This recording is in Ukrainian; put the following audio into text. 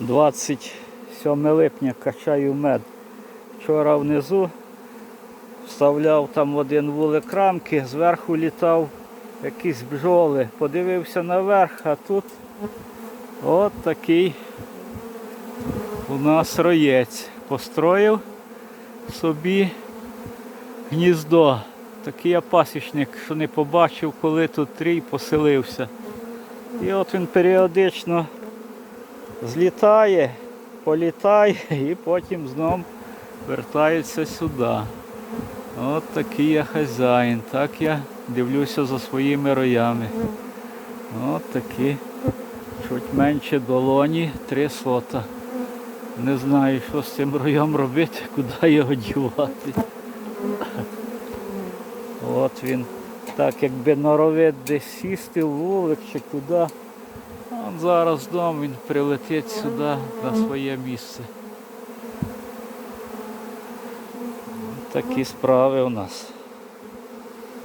27 липня качаю мед. Вчора внизу вставляв там один вулик рамки, зверху літав якісь бджоли. Подивився наверх, а тут от такий у нас роєць. Построїв собі гніздо. Такий я пасічник, що не побачив, коли тут трій поселився. І от він періодично злітає, політає і потім знов вертається сюди. От такий я хазяїн. Так я дивлюся за своїми роями. От такі чуть менше долоні, три сота. Не знаю, що з цим роєм робити, куди його дівати. От він так якби норовить десь сісти вулик чи куди. От зараз дом він прилетить сюди на своє місце. Такі справи у нас.